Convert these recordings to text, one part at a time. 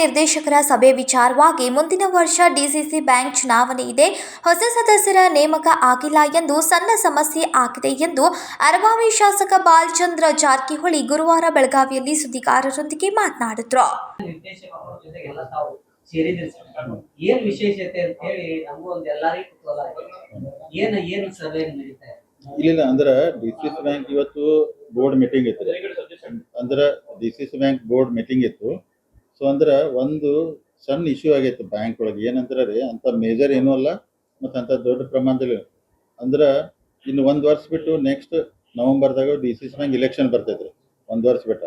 ನಿರ್ದೇಶಕರ ಸಭೆ ವಿಚಾರವಾಗಿ ಮುಂದಿನ ವರ್ಷ ಡಿಸಿಸಿ ಬ್ಯಾಂಕ್ ಚುನಾವಣೆ ಇದೆ. ಹೊಸ ಸದಸ್ಯರ ನೇಮಕ ಆಗಿಲ್ಲ ಎಂದು ಸಣ್ಣ ಸಮಸ್ಯೆ ಆಗಿದೆ ಎಂದು ಅರಬಾವಿ ಶಾಸಕ ಬಾಲ್ಚಂದ್ರ ಜಾರಕಿಹೊಳಿ ಗುರುವಾರ ಬೆಳಗಾವಿಯಲ್ಲಿ ಸುದ್ದಿಗಾರರೊಂದಿಗೆ ಮಾತನಾಡಿದ್ರು. ನಿರ್ದೇಶಕರ ಜೊತೆಗೆಲ್ಲ ತಾವು ಸೇರಿದ್ರಿ ಸರ್ ಏನ್ ವಿಶೇಷತೆ ಅಂತ ಹೇಳಿ ನಮಗೂ ಒಂದ್ ಎಲ್ಲಾರಿಗೂ ಕುತೂಹಲ ಆಗಿದೆ. ಏನ್ ಏನು ಸಭೆ ನಡೀತಾ ಇದೆ? ಇಲ್ಲ ಅಂದ್ರ ಡಿ ಸಿ ಸಿ ಬ್ಯಾಂಕ್ ಇವತ್ತು ಬೋರ್ಡ್ ಮೀಟಿಂಗ್ ಇತ್ತು. ಅಂದ್ರ D C C bank board meeting ಇತ್ತು. ಸೊ ಅಂದ್ರೆ ಒಂದು ಸಣ್ಣ ಇಶ್ಯೂ ಆಗೈತೆ ಬ್ಯಾಂಕ್ ಒಳಗೆ. ಏನಂದ್ರ ರೀ, ಅಂತ ಮೇಜರ್ ಏನೂ ಅಲ್ಲ, ಮತ್ತು ಅಂತ ದೊಡ್ಡ ಪ್ರಮಾಣದಲ್ಲಿ. ಅಂದ್ರ ಇನ್ನು ಒಂದು ವರ್ಷ ಬಿಟ್ಟು next ನವಂಬರ್ದಾಗ D C C bank election ಬರ್ತೈತ್ರಿ ಒಂದು ವರ್ಷ ಬಿಟ್ಟ.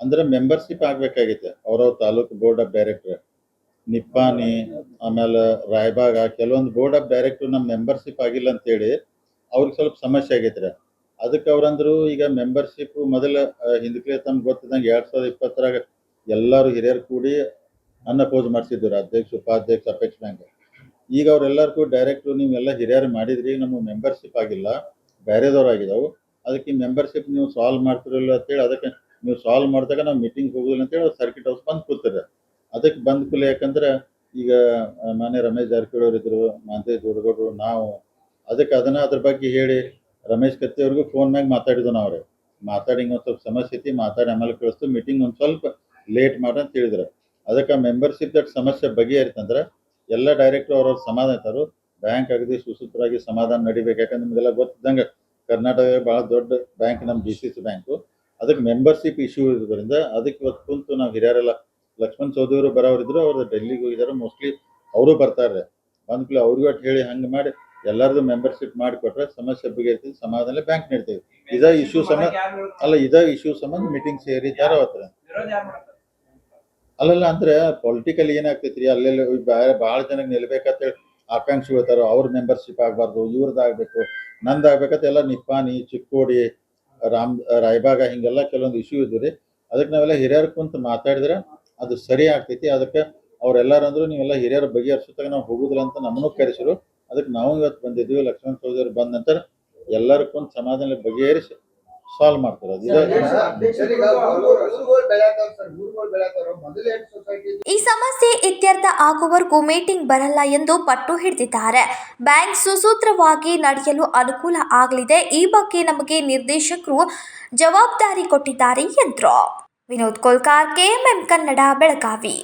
ಅಂದ್ರೆ ಮೆಂಬರ್ಶಿಪ್ ಆಗಬೇಕಾಗೈತೆ, ಅವ್ರವ್ರ taluk board of director Nippani ಆಮೇಲೆ ರಾಯಬಾಗ, ಕೆಲವೊಂದು ಬೋರ್ಡ್ ಆಫ್ ಡೈರೆಕ್ಟರ್ ನಮ್ಮ ಮೆಂಬರ್ಶಿಪ್ ಆಗಿಲ್ಲ ಅಂತೇಳಿ ಅವ್ರಿಗೆ ಸ್ವಲ್ಪ ಸಮಸ್ಯೆ ಆಗೈತ್ರಿ ಅದಕ್ಕೆ ಅವ್ರಂದ್ರು ಈಗ ಮೆಂಬರ್ಶಿಪ್ ಮೊದಲ ಹಿಂದಕ್ಕೆ ತಮ್ಗೆ ಗೊತ್ತಿದ್ದಂಗೆ ಎರಡ್ ಸಾವಿರದ ಇಪ್ಪತ್ತರಾಗ ಎಲ್ಲರೂ ಹಿರಿಯರು ಕೂಡಿ ಅನ್ನಪೋಸ್ ಮಾಡಿಸಿದ್ರು ಅಧ್ಯಕ್ಷ, ಉಪಾಧ್ಯಕ್ಷ, ಅಪೇಕ್ಷ ಬ್ಯಾಂಕ್ ಈಗ ಅವ್ರೆಲ್ಲರಿಗೂ ಡೈರೆಕ್ಟ್ ನೀವೆಲ್ಲ ಹಿರಿಯರು ಮಾಡಿದ್ರಿ ನಮಗೆ ಮೆಂಬರ್ಶಿಪ್ ಆಗಿಲ್ಲ, ಬೇರೆದವ್ರು ಆಗಿದಾವು. ಅದಕ್ಕೆ ಮೆಂಬರ್ಶಿಪ್ ನೀವು ಸಾಲ್ವ್ ಮಾಡ್ತಿರಲ್ಲ ಅಂತೇಳಿ ಅದಕ್ಕೆ ನೀವು ಸಾಲ್ವ್ ಮಾಡಿದಾಗ ನಾವು ಮೀಟಿಂಗ್ ಹೋಗೋದಿಲ್ಲ ಅಂತೇಳಿ ಸರ್ಕಿಟ್ ಹೌಸ್ ಬಂದು ಕೂತಾರೆ ಅದಕ್ಕೆ ಬಂದ ಕೂಲಿ ಯಾಕಂದ್ರೆ ಈಗ ಮಾನ್ಯ ರಮೇಶ್ ಜಾರಕಿಹೊಳಿ ಅವರು ಇದ್ರು ಮಾಂತೇಶ್ ದೊಡ್ಡಗೌಡರು ನಾವು ಅದಕ್ಕೆ ಅದನ್ನ ಅದ್ರ ಬಗ್ಗೆ ಹೇಳಿ ರಮೇಶ್ ಕತ್ತಿ ಅವ್ರಿಗೂ ಫೋನ್ ಮ್ಯಾಗ ಮಾತಾಡಿದ್ವು ನಾವ್ರಿ. ಮಾತಾಡಿ ಒಂದ್ ಸ್ವಲ್ಪ ಸಮಸ್ಯೆ ಐತಿ, ಮಾತಾಡಿ ಆಮೇಲೆ ಕಳಿಸ್ತು ಮೀಟಿಂಗ್ ಒಂದ್ ಸ್ವಲ್ಪ ಲೇಟ್ ಮಾಡ್ರಿ ಅಂತ ಹೇಳಿದ್ರು. ಅದಕ್ಕೆ ಮೆಂಬರ್ಶಿಪ್ ದಟ್ ಸಮಸ್ಯೆ ಬಗೆಹರಿತಂದ್ರೆ ಎಲ್ಲ ಡೈರೆಕ್ಟರ್ ಅವ್ರವ್ರ ಸಮಾಧಾನ ಇರ್ತಾರು ಬ್ಯಾಂಕ್ ಅಗದಿ ಸುಸೂತ್ರವಾಗಿ ಸಮಾಧಾನ ನಡಿಬೇಕು. ಯಾಕಂದ್ರೆ ನಿಮಗೆಲ್ಲ ಗೊತ್ತಿದ್ದಂಗೆ ಕರ್ನಾಟಕ ಭಾಳ ದೊಡ್ಡ ಬ್ಯಾಂಕ್ ನಮ್ಮ ಡಿ ಸಿ ಸಿ ಬ್ಯಾಂಕು ಅದಕ್ಕೆ ಮೆಂಬರ್ಶಿಪ್ ಇಶ್ಯೂ ಇರೋದ್ರಿಂದ ಅದಕ್ಕೆ ಇವತ್ತು ಕುಂತು ನಾವು ಹಿರಿಯರೆಲ್ಲ ಲಕ್ಷ್ಮಣ್ ಚೌಧರಿ ಬರೋರಿದ್ರು ಅವ್ರು ಡೆಲ್ಲಿಗೆ ಹೋಗಿದ್ದಾರೆ ಮೋಸ್ಟ್ಲಿ ಅವರು ಬರ್ತಾರೆ ಬಂದ್ಕೂಲ ಅವ್ರಿಗೂ ಒಟ್ಟು ಹೇಳಿ ಹಂಗೆ ಮಾಡಿ ಎಲ್ಲರದು ಮೆಂಬರ್ಶಿಪ್ ಮಾಡಿಕೊಟ್ರೆ ಸಮಸ್ಯೆ ಬಗೆಹರಿತೀವಿ ಸಮಾಧಾನ ಬ್ಯಾಂಕ್ ನೀಡ್ತೀವಿ ಇದ ಇಶ್ಯೂ ಸಮ ಅಲ್ಲ, ಇದ ಇಶ್ಯೂ ಸಂಬಂಧ ಮೀಟಿಂಗ್ ಸೇರಿದ್ದಾರೆ ಅವತ್ರ ಅಲ್ಲಲ್ಲ ಅಂದ್ರೆ ಪೊಲಿಟಿಕಲ್ ಏನಾಗ್ತೈತ್ರಿ ಅಲ್ಲೆಲ್ಲ ಭಾಳ ಜನಕ್ಕೆ ನಿಲ್ಬೇಕಂತೇಳಿ ಆಕಾಂಕ್ಷಿ ಇರ್ತಾರ, ಅವ್ರ ಮೆಂಬರ್ಶಿಪ್ ಆಗಬಾರ್ದು ಇವ್ರದ್ದು ಆಗ್ಬೇಕು, ನಂದು ಆಗ್ಬೇಕಂತ ಎಲ್ಲ ನಿಪ್ಪಾನಿ ಚಿಕ್ಕೋಡಿ, ರಾಮ್ ರಾಯಬಾಗ ಹಿಂಗೆಲ್ಲ ಕೆಲವೊಂದು ಇಶ್ಯೂ ಇದ್ವು ರೀ. ಅದಕ್ಕೆ ನಾವೆಲ್ಲ ಹಿರಿಯರ್ ಕುಂತ ಮಾತಾಡಿದ್ರೆ ಅದು ಸರಿ ಆಗ್ತೈತಿ. ಅದಕ್ಕೆ ಅವ್ರೆಲ್ಲಾರು ಅಂದ್ರು ನೀವೆಲ್ಲ ಹಿರಿಯರ ಬಗೆಹರಿಸುತ್ತಾಗ ನಾವು ಹೋಗುದಿಲ್ಲ ಅಂತ ನಮ್ಮನ್ನು ಕರೆಸಿರು. ಅದಕ್ಕೆ ನಾವು ಇವತ್ತು ಬಂದಿದ್ವಿ. ಲಕ್ಷ್ಮಣ ಚೌಧರಿ ಬಂದ ನಂತರ ಎಲ್ಲರೂ ಕುಂತು ಸಮಾಧಾನ ಬಗೆಹರಿಸಿ ಸಾಲ್ವ್ ಮಾಡ್ತಾರೆ. ಈ ಸಮಸ್ಯೆ ಇತ್ಯರ್ಥ ಆಗುವವರೆಗೂ ಮೀಟಿಂಗ್ ಬರಲ್ಲ ಎಂದು ಪಟ್ಟು ಹಿಡಿದಿದ್ದಾರೆ. ಬ್ಯಾಂಕ್ ಸುಸೂತ್ರವಾಗಿ ನಡೆಯಲು ಅನುಕೂಲ ಆಗಲಿದೆ. ಈ ಬಗ್ಗೆ ನಮಗೆ ನಿರ್ದೇಶಕರು ಜವಾಬ್ದಾರಿ ಕೊಟ್ಟಿದ್ದಾರೆ ಎಂದರು. ವಿನೋದ್ ಕೋಲ್ಕಾರ್ ಕೆಎಂಎಂ ಕನ್ನಡ ಬೆಳಗಾವಿ.